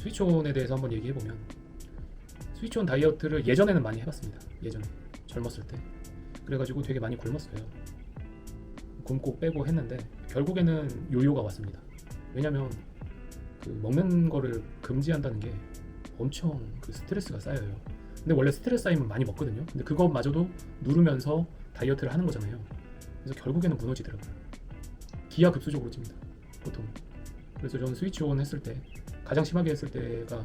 스위치온에 대해서 한번 얘기해 보면 스위치온 다이어트를 예전에는 많이 해봤습니다. 예전에 젊었을 때 그래가지고 되게 많이 굶었어요. 굶고 빼고 했는데 결국에는 요요가 왔습니다. 왜냐면 그 먹는 거를 금지한다는 게 엄청 그 스트레스가 쌓여요. 근데 원래 스트레스 쌓이면 많이 먹거든요. 근데 그것마저도 누르면서 다이어트를 하는 거잖아요. 그래서 결국에는 무너지더라고요. 기하급수적으로 찝니다. 보통. 그래서 저는 스위치 온 했을 때 가장 심하게 했을 때가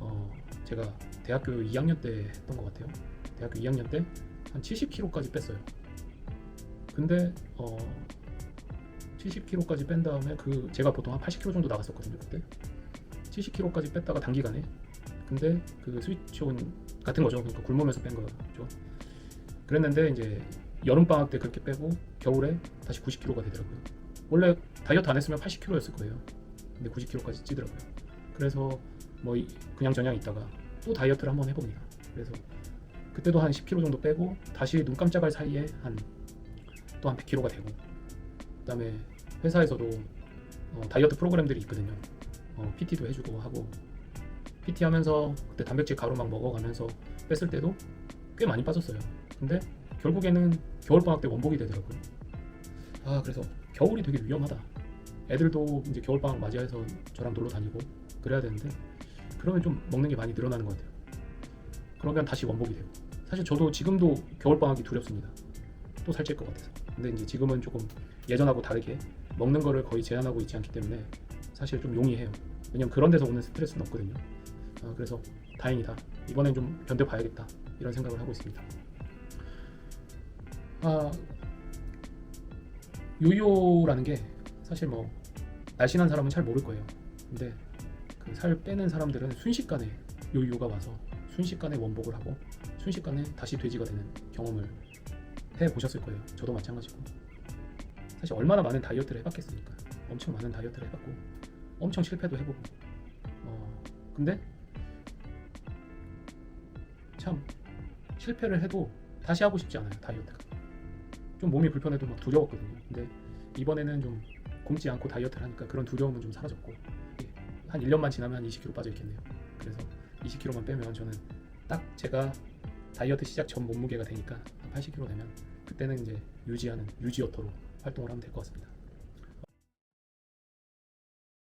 어 제가 대학교 2학년 때 했던 것 같아요. 대학교 2학년 때 한 70kg까지 뺐어요. 근데 어 70kg까지 뺀 다음에 그 제가 보통 한 80kg 정도 나갔었거든요 그때. 70kg까지 뺐다가 단기간에. 근데 그 스위치온 같은 거죠. 그러니까 굶으면서 뺀 거죠. 그랬는데 이제 여름 방학 때 그렇게 빼고 겨울에 다시 90kg가 되더라고요. 원래 다이어트 안 했으면 80kg였을 거예요. 근데 90kg까지 찌더라고요 그래서 뭐 이- 그냥 저냥 있다가 또 다이어트를 한번 해봅니다 그래서 그때도 한 10kg 정도 빼고 다시 눈 깜짝할 사이에 한 또 한 100kg가 되고 그다음에 회사에서도 어, 다이어트 프로그램들이 있거든요. 어, PT도 해주고 하고 PT 하면서 그때 단백질 가루 막 먹어가면서 뺐을 때도 꽤 많이 빠졌어요. 근데 결국에는 겨울 방학 때 원복이 되더라고요. 아 그래서 겨울이 되게 위험하다. 애들도 이제 겨울 방학 맞이해서 저랑 놀러 다니고 그래야 되는데 그러면 좀 먹는 게 많이 늘어나는 것 같아요. 그러면 다시 원복이 되고 사실 저도 지금도 겨울 방학이 두렵습니다. 또 살찔 것 같아서. 근데 이제 지금은 조금 예전하고 다르게 먹는 거를 거의 제한하고 있지 않기 때문에 사실 좀 용이해요. 왜냐면 그런 데서 오는 스트레스는 없거든요. 아, 그래서 다행이다. 이번엔 좀 견뎌봐야겠다. 이런 생각을 하고 있습니다. 아, 요요라는 게 사실 뭐 날씬한 사람은 잘 모를 거예요. 근데 그 살 빼는 사람들은 순식간에 요요가 와서 순식간에 원복을 하고 순식간에 다시 돼지가 되는 경험을 해 보셨을 거예요. 저도 마찬가지고. 사실 얼마나 많은 다이어트를 해봤겠습니까? 엄청 많은 다이어트를 해봤고 엄청 실패도 해보고 어 근데 참 실패를 해도 다시 하고 싶지 않아요 다이어트가 좀 몸이 불편해도 막 두려웠거든요 근데 이번에는 좀 굶지 않고 다이어트를 하니까 그런 두려움은 좀 사라졌고 한 1년만 지나면 한 20kg 빠져 있겠네요 그래서 20kg만 빼면 저는 딱 제가 다이어트 시작 전 몸무게가 되니까 한 80kg 되면 그때는 이제 유지하는 유지어터로 활동을 하면 될 것 같습니다.